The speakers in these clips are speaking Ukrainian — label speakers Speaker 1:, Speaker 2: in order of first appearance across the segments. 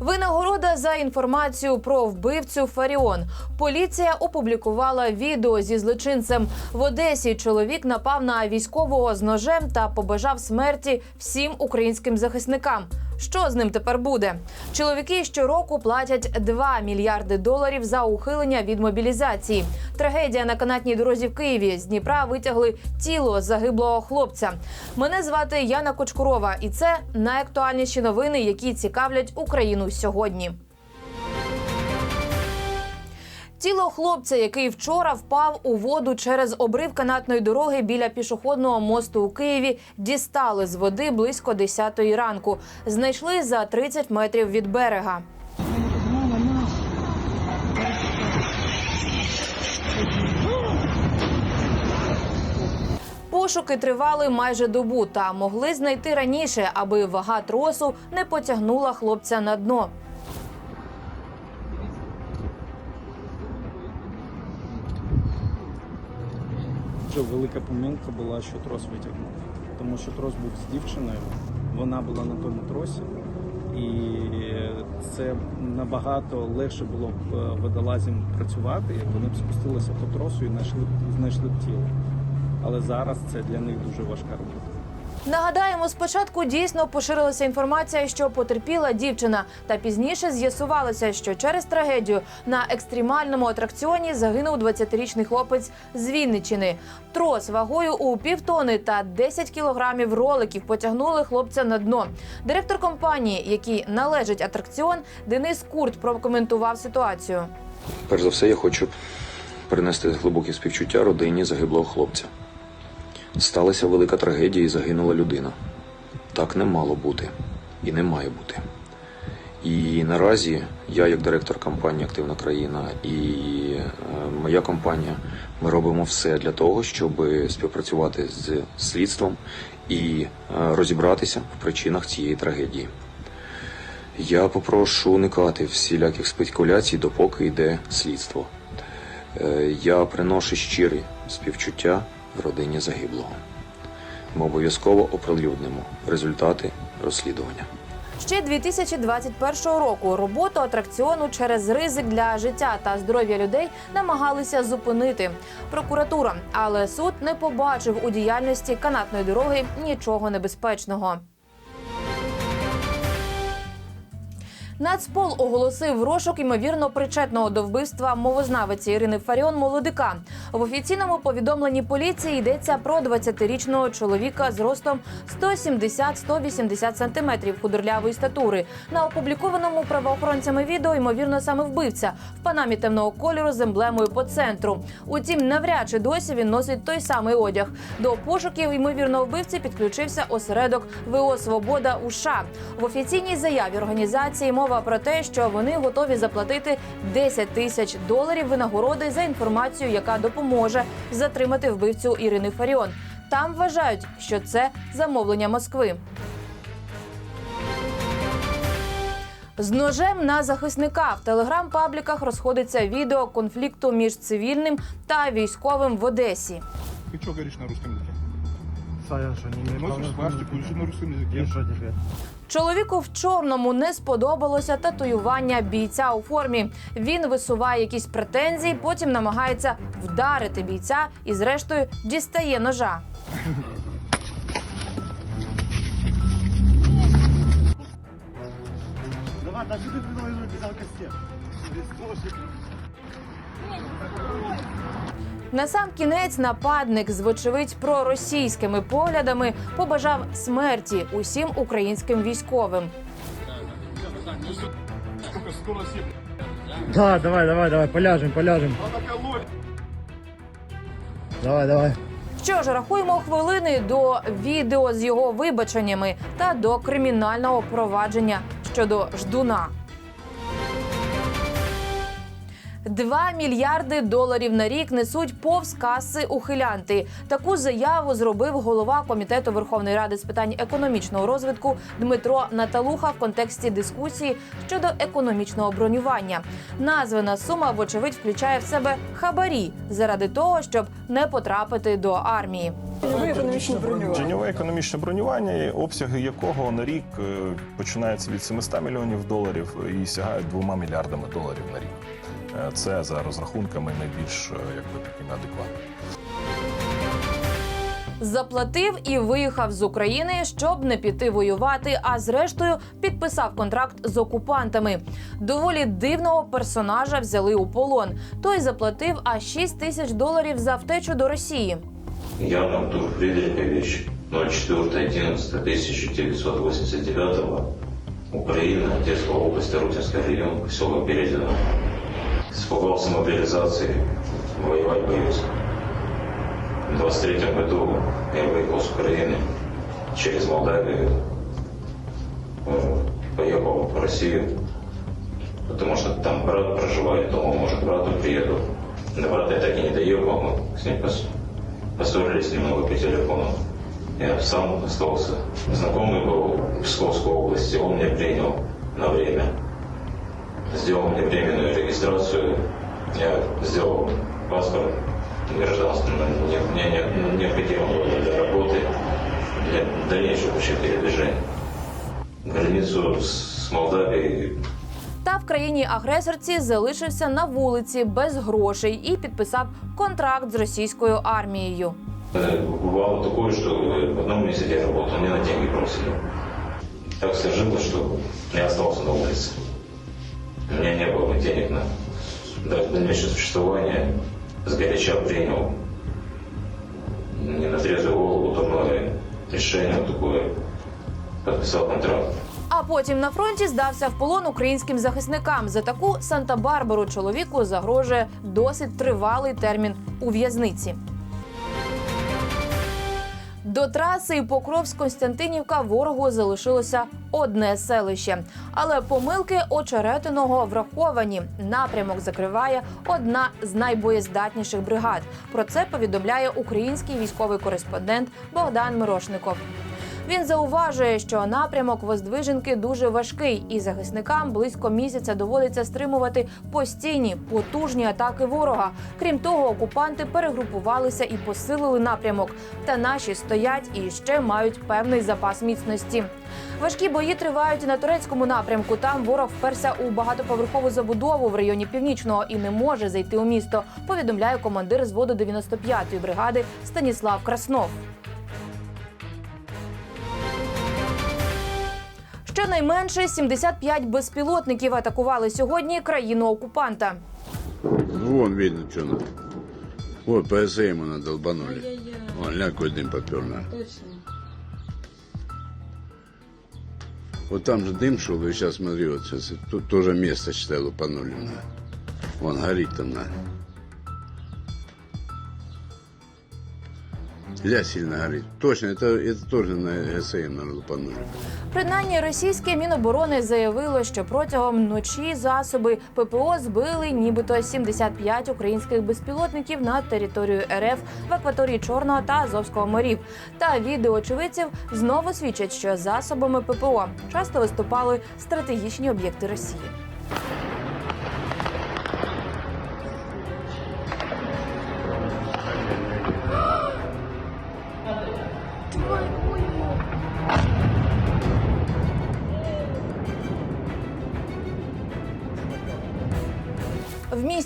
Speaker 1: Винагорода за інформацію про вбивцю Фаріон. Поліція опублікувала відео зі злочинцем. В Одесі чоловік напав на військового з ножем та побажав смерті всім українським захисникам. Що з ним тепер буде? Чоловіки щороку платять 2 мільярди доларів за ухилення від мобілізації. Трагедія на канатній дорозі в Києві з Дніпра витягли тіло загиблого хлопця. Мене звати Яна Кочкурова, і це найактуальніші новини, які цікавлять Україну сьогодні. Тіло хлопця, який вчора впав у воду через обрив канатної дороги біля пішохідного мосту у Києві, дістали з води близько 10 ранку. Знайшли за 30 метрів від берега. Пошуки тривали майже добу та могли знайти раніше, аби вага тросу не потягнула хлопця на дно.
Speaker 2: Дуже велика помилка була, що трос витягнув. Тому що трос був з дівчиною, вона була на тому тросі, і це набагато легше було б водолазям працювати, як вони б спустилися по тросу і знайшли, знайшли б тіло. Але зараз це для них дуже важка робота.
Speaker 1: Нагадаємо, спочатку дійсно поширилася інформація, що потерпіла дівчина, та пізніше з'ясувалося, що через трагедію на екстремальному атракціоні загинув 20-річний хлопець з Вінничини. Трос вагою у півтони та 10 кілограмів роликів потягнули хлопця на дно. Директор компанії, якій належить атракціон, Денис Курт прокоментував ситуацію.
Speaker 3: Перш за все, я хочу принести глибокі співчуття родині загиблого хлопця. Сталася велика трагедія і загинула людина. Так не мало бути і не має бути. І наразі я, як директор компанії Активна країна і е, моя компанія, ми робимо все для того, щоб співпрацювати з слідством і е, розібратися в причинах цієї трагедії. Я попрошу уникати всіляких спекуляцій, допоки йде слідство. Е, Я приношу щирі співчуття родині загиблого. Ми обов'язково оприлюднимо результати розслідування.
Speaker 1: Ще 2021 року роботу атракціону через ризик для життя та здоров'я людей намагалися зупинити прокуратура, але суд не побачив у діяльності канатної дороги нічого небезпечного. Нацпол оголосив розшук ймовірно причетного до вбивства мовознавиці Ірини Фаріон Молодика. В офіційному повідомленні поліції йдеться про 20-річного чоловіка з ростом 170-180 сантиметрів худорлявої статури. На опублікованому правоохоронцями відео ймовірно саме вбивця в панамі темного кольору з емблемою по центру. Утім, навряд чи досі він носить той самий одяг. До пошуків ймовірного вбивці підключився осередок ВО Свобода у США. В офіційній заяві організації мова про те, що вони готові заплатити 10 тисяч доларів винагороди за інформацію, яка допоможе затримати вбивцю Ірини Фаріон. Там вважають, що це замовлення Москви. З ножем на захисника в телеграм-пабліках розходиться відео конфлікту між цивільним та військовим в Одесі.
Speaker 4: Ты что говоришь на русском языке?
Speaker 5: Саша, не имеет
Speaker 4: Носишь свастику, лежи на русском языке.
Speaker 5: И что теперь?
Speaker 1: Чоловіку в чорному не сподобалося татуювання бійця у формі. Він висуває якісь претензії, потім намагається вдарити бійця і, зрештою, дістає ножа.
Speaker 5: Давай.
Speaker 1: На сам кінець нападник з вочевидь проросійськими поглядами побажав смерті усім українським військовим.
Speaker 5: Да, давай, давай, давай, поляжем, поляжем. Давай, давай.
Speaker 1: Що ж, рахуємо хвилини до відео з його вибаченнями та до кримінального провадження щодо ждуна. 2 мільярди доларів на рік несуть повз каси ухилянти. Таку заяву зробив голова комітету Верховної Ради з питань економічного розвитку Дмитро Наталуха в контексті дискусії щодо економічного бронювання. Названа сума, вочевидь, включає в себе хабарі заради того, щоб не потрапити до армії.
Speaker 6: Тіньове економічне бронювання.
Speaker 7: Тіньове економічне бронювання, обсяги якого на рік е, починаються від 700 мільйонів доларів і сягають 2 мільярдами доларів на рік. Це за розрахунками найбільш е, якби такими адекватними.
Speaker 1: Заплатив і виїхав з України, щоб не піти воювати. А зрештою підписав контракт з окупантами. Доволі дивного персонажа взяли у полон. Той заплатив аж 6 тисяч доларів за втечу до Росії.
Speaker 8: Я Артур Фридрихович, 04.11.1989, Украина, Одесская область, Тарутинский район, поселок Березино. Испугался мобилизации, воевать боюсь. В 23 году я выехал с Украины через Молдавию, э, поехал в Россию, потому что там брат проживает, думал, может, брату приеду. До брата я так и не доехал, мы с ним пос- поссорились немного по телефону. Я сам остался. Знакомый был в Псковской области, он меня принял на время. Сделал мне временную регистрацию. Я сделал паспорт гражданства, но не- мне не- необходимо было для работы, для дальнейшего вообще передвижения. Границу с Молдавией
Speaker 1: Та в країні-агресорці залишився на вулиці без грошей і підписав контракт з російською армією.
Speaker 8: Э, Бывало такое, что э, в одном месте я работал, мне на деньги бросили. Так сложилось, что я остался на улице. У меня не было денег на дальнейшее существование. Сгоряча принял не на трезвую голову дурное решение такое. Подписал контракт.
Speaker 1: А потім на фронті здався в полон українським захисникам. За таку Санта-Барбару чоловіку загрожує досить тривалий термін у в'язниці. До траси Покровськ-Константинівка ворогу залишилося одне селище. Але помилки очеретиного враховані. Напрямок закриває одна з найбоєздатніших бригад. Про це повідомляє український військовий кореспондент Богдан Мирошников. Він зауважує, що напрямок Воздвиженки дуже важкий, і захисникам близько місяця доводиться стримувати постійні потужні атаки ворога. Крім того, окупанти перегрупувалися і посилили напрямок. Та наші стоять і ще мають певний запас міцності. Важкі бої тривають на турецькому напрямку. Там ворог вперся у багатоповерхову забудову в районі північного і не може зайти у місто. Повідомляє командир зводу 95-ї бригади Станіслав Краснов. Щонайменше 75 безпілотників атакували сьогодні країну окупанта.
Speaker 9: Вон видно, что надо. Вот по ему надолбанули. Вон, ля, какой дым попер на. Вот там же дым шел, и сейчас смотри, вот сейчас, тут тоже место, считай, лупанули. На. Вон горит там, на. Ля сильно горит. Точно, это, это тоже на ГСМ, наверное, лупанули.
Speaker 1: Принаймні, російське міноборони заявило, що протягом ночі засоби ППО збили нібито 75 українських безпілотників на територію РФ в акваторії Чорного та Азовського морів. Та відео очевидців знову свідчать, що засобами ППО часто виступали стратегічні об'єкти Росії.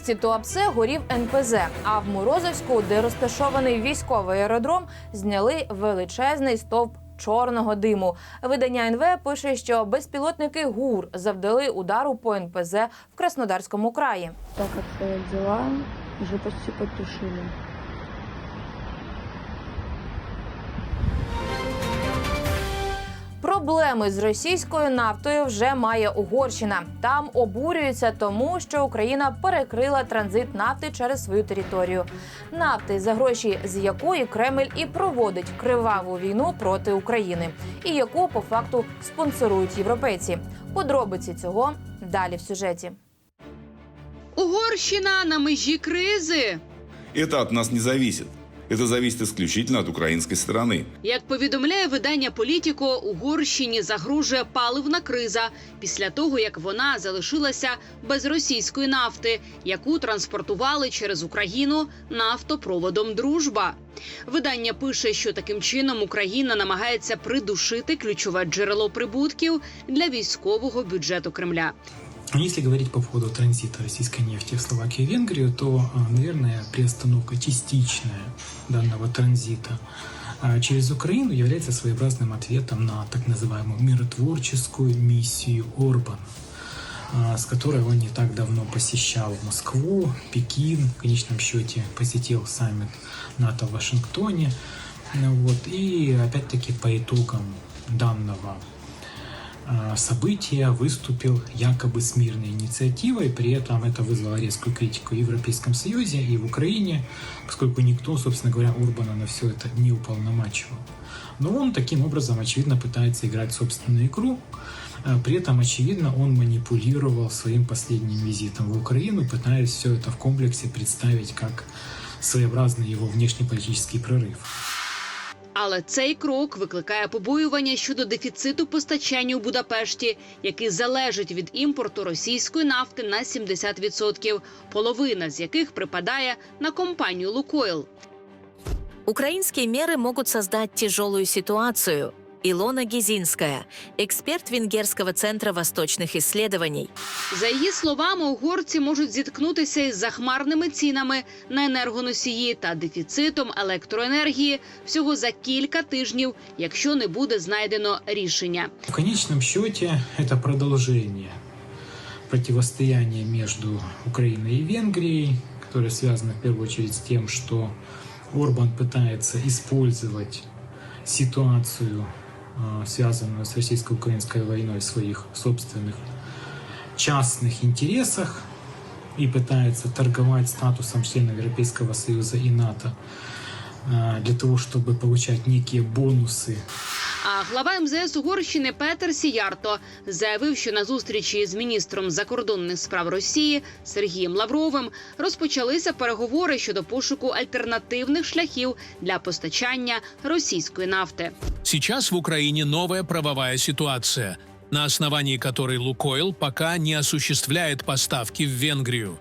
Speaker 1: Місті Туапсе горів НПЗ. А в Морозовську, де розташований військовий аеродром, зняли величезний стовп. Чорного диму видання НВ пише, що безпілотники ГУР завдали удару по НПЗ в Краснодарському краї.
Speaker 6: Так як діла вже почти потушили.
Speaker 1: Проблеми з російською нафтою вже має Угорщина. Там обурюються тому, що Україна перекрила транзит нафти через свою територію. Нафти, за гроші з якої Кремль і проводить криваву війну проти України, і яку по факту спонсорують європейці. Подробиці цього далі в сюжеті.
Speaker 10: Угорщина на межі кризи.
Speaker 4: От нас не зависит.
Speaker 10: Это зависит исключительно от украинской стороны.
Speaker 11: Як повідомляє видання Політіко, Угорщині загрожує паливна криза після того, як вона залишилася без російської нафти, яку транспортували через Україну нафтопроводом Дружба. Видання пише, що таким чином Україна намагається придушити ключове джерело прибутків для військового бюджету Кремля.
Speaker 12: Если говорить по поводу транзита российской нефти в Словакию и Венгрию, то, а, наверное, приостановка частичная данного транзита а, через Украину является своеобразным ответом на так называемую миротворческую миссию Орбана, а, с которой он не так давно посещал Москву, Пекин, в конечном счете посетил саммит НАТО в Вашингтоне. Ну Вот. И опять-таки по итогам данного события выступил якобы с мирной инициативой, при этом это вызвало резкую критику в Европейском Союзе и в Украине, поскольку никто, собственно говоря, Урбана на все это не уполномачивал. Но он таким образом, очевидно, пытается играть собственную игру, а, при этом, очевидно, он манипулировал своим последним визитом в Украину, пытаясь все это в комплексе представить как своеобразный его внешнеполитический прорыв.
Speaker 11: Але цей крок викликає побоювання щодо дефіциту постачання у Будапешті, який залежить від імпорту російської нафти на 70%, половина з яких припадає на компанію Лукойл.
Speaker 13: Украинские меры могут создать тяжелую ситуацию. Илона Гизинская, эксперт Венгерского центра восточных исследований.
Speaker 11: За її словами, угорці можуть зіткнутися із захмарними цінами на енергоносії та дефіцитом електроенергії всього за кілька тижнів, якщо не буде знайдено рішення.
Speaker 12: В конечном счете это продолжение противостояния между Украиной и Венгрией, которое связано в первую очередь с тем, что Орбан пытается использовать ситуацию, э, связанную с российско-украинской войной в своих собственных частных интересах и пытается торговать статусом члена Европейского Союза и НАТО э, для того, чтобы получать некие бонусы
Speaker 11: А глава МЗС Угорщини Петер Сіярто заявив, що на зустрічі з міністром закордонних справ Росії Сергієм Лавровим розпочалися переговори щодо пошуку альтернативних шляхів для постачання російської нафти.
Speaker 14: Сейчас в Украине новая правовая ситуация, на основании которой «Лукойл» пока не осуществляет поставки в Венгрию.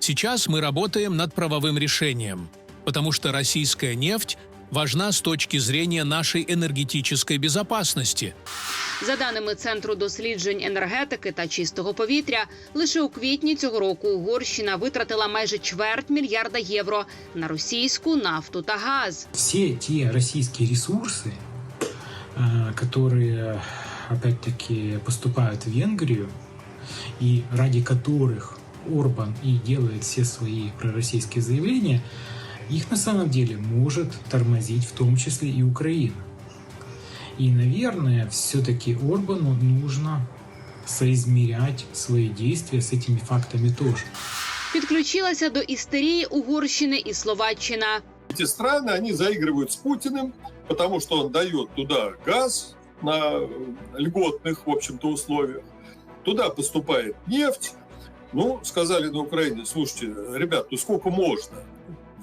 Speaker 14: Сейчас мы работаем над правовым решением, потому что российская нефть важна с точки зрения нашей энергетической безопасности.
Speaker 11: За даними центру досліджень енергетики та чистого повітря, лише у квітні цього року Угорщина витратила майже чверть мільярда євро на російську нафту та газ.
Speaker 12: все те российские ресурсы, э, которые, опять-таки, поступают в Венгрию, и ради которых Орбан и делает все свои пророссийские заявления, их на самом деле может тормозить в том числе и Украина. И, наверное, все-таки Орбану нужно соизмерять свои действия с этими фактами тоже.
Speaker 11: Підключилася до істерії Угорщини і Словаччина.
Speaker 4: Эти страны, они заигрывают с Путиным, потому что он дает туда газ на льготных, в общем-то, условиях. Туда поступает нефть. Ну, сказали на Украине, слушайте, ребят, ну сколько можно?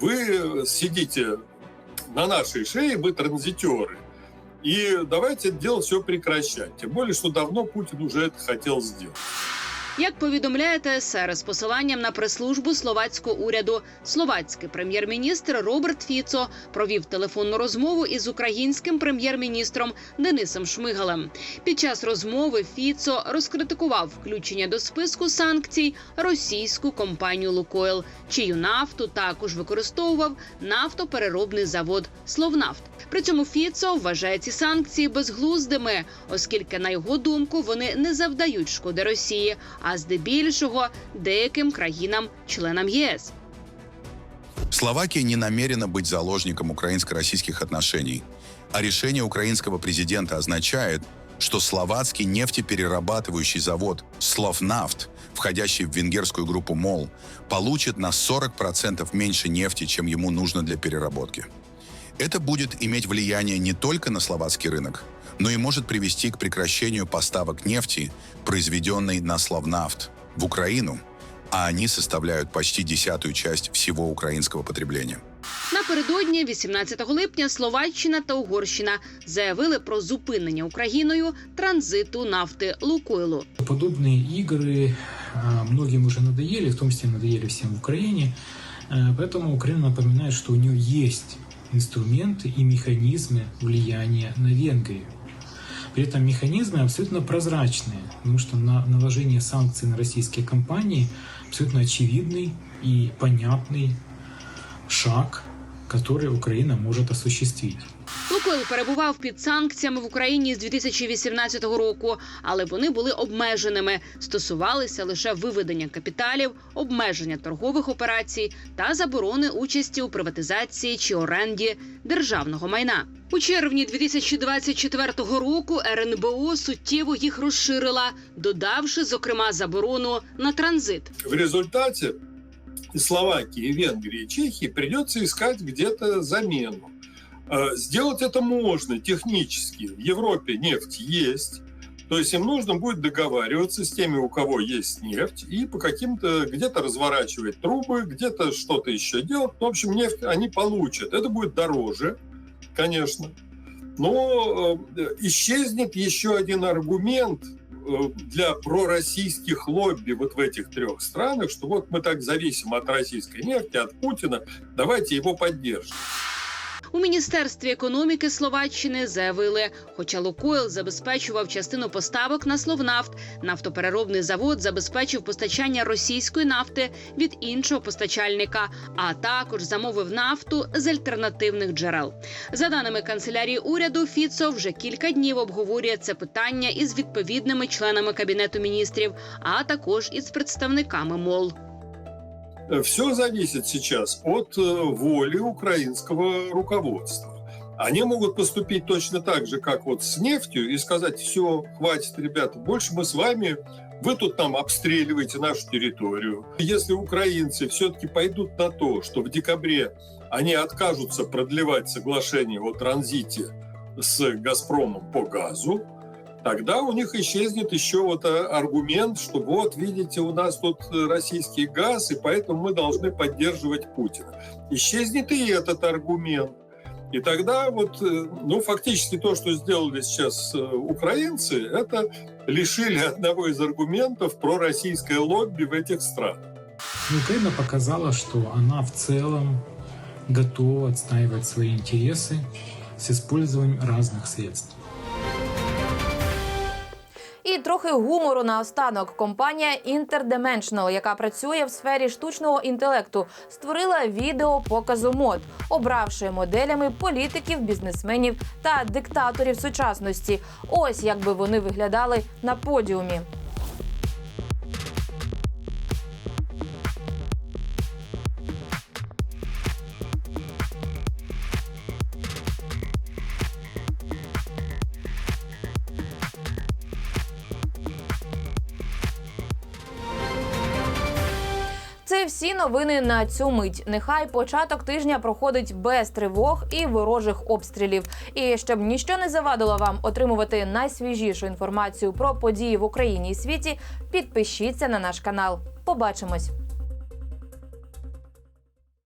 Speaker 4: Вы сидите на нашей шее, мы транзитеры. И давайте это дело все прекращать. Тем более, что давно Путин уже это хотел сделать.
Speaker 11: Як повідомляє ТСР з посиланням на прес-службу словацького уряду, словацький прем'єр-міністр Роберт Фіцо провів телефонну розмову із українським прем'єр-міністром Денисом Шмигалем. Під час розмови Фіцо розкритикував включення до списку санкцій російську компанію Лукойл, чию нафту також використовував нафтопереробний завод Словнафт. При цьому Фіцо вважає ці санкції безглуздими, оскільки, на його думку, вони не завдають шкоди Росії, а здебільшого деяким країнам-членам ЄС.
Speaker 15: Словакия не намерена быть заложником украинско-российских отношений, а решение украинского президента означает, что словацкий нефтеперерабатывающий завод «Словнафт», входящий в венгерскую группу МОЛ, получит на 40% меньше нефти, чем ему нужно для переработки. Это будет иметь влияние не только на словацкий рынок, но и может привести к прекращению поставок нефти, произведенной на Словнафт, в Украину, а они составляют почти десятую часть всего украинского потребления.
Speaker 11: Напередодні, 18 липня, Словаччина та Угорщина заявили про зупинення Україною транзиту нафти Лукойлу.
Speaker 12: Подобные игры а, многим уже надоели, в том числе надоели всем в Украине. Э, Поэтому Украина напоминает, что у нее есть инструменты и механизмы влияния на Венгрию. При этом механизмы абсолютно прозрачные, потому что на наложение санкций на российские компании абсолютно очевидный и понятный шаг, который Украина может осуществить.
Speaker 11: Лукойл перебував під санкціями в Україні з 2018 року, але вони були обмеженими. Стосувалися лише виведення капіталів, обмеження торгових операцій та заборони участі у приватизації чи оренді державного майна. У червні 2024 року РНБО суттєво їх розширила, додавши зокрема заборону на транзит.
Speaker 4: В результате Словакии, Венгрии, Чехии придется искать где-то замену. Э, Сделать это можно технически. В Европе нефть есть. То есть им нужно будет договариваться с теми, у кого есть нефть, и по каким-то где-то разворачивать трубы, где-то что-то еще делать. В общем, нефть они получат. Это будет дороже, Конечно. Но э, исчезнет еще один аргумент э, для пророссийских лобби вот в этих трех странах, что вот мы так зависим от российской нефти, от Путина, давайте его поддержим.
Speaker 11: У міністерстві економіки Словаччини заявили, хоча Лукойл забезпечував частину поставок на Словнафт, нафтопереробний завод забезпечив постачання російської нафти від іншого постачальника, а також замовив нафту з альтернативних джерел. За даними канцелярії уряду, Фіцо вже кілька днів обговорює це питання із відповідними членами кабінету міністрів, а також із представниками МОЛ.
Speaker 4: Все зависит сейчас от э, воли украинского руководства. Они могут поступить точно так же, как вот с нефтью, и сказать, все, хватит, ребята, больше мы с вами, вы тут там обстреливаете нашу территорию. Если украинцы все-таки пойдут на то, что в декабре они откажутся продлевать соглашение о транзите с «Газпромом» по газу, тогда у них исчезнет еще вот э, аргумент, что вот, видите, у нас тут э, российский газ, и поэтому мы должны поддерживать Путина. Исчезнет и этот аргумент. И тогда вот, э, ну, фактически то, что сделали сейчас украинцы, это лишили одного из аргументов про российское лобби в этих странах.
Speaker 12: Украина показала, что она в целом готова отстаивать свои интересы с использованием разных средств.
Speaker 1: Трохи гумору наостанок. Компанія Interdimensional, яка працює в сфері штучного інтелекту, створила відео показу мод, обравши моделями політиків, бізнесменів та диктаторів сучасності. Ось як би вони виглядали на подіумі. Всі новини на цю мить. Нехай початок тижня проходить без тривог і ворожих обстрілів. І щоб ніщо не завадило вам отримувати найсвіжішу інформацію про події в Україні і світі, підпишіться на наш канал. Побачимось.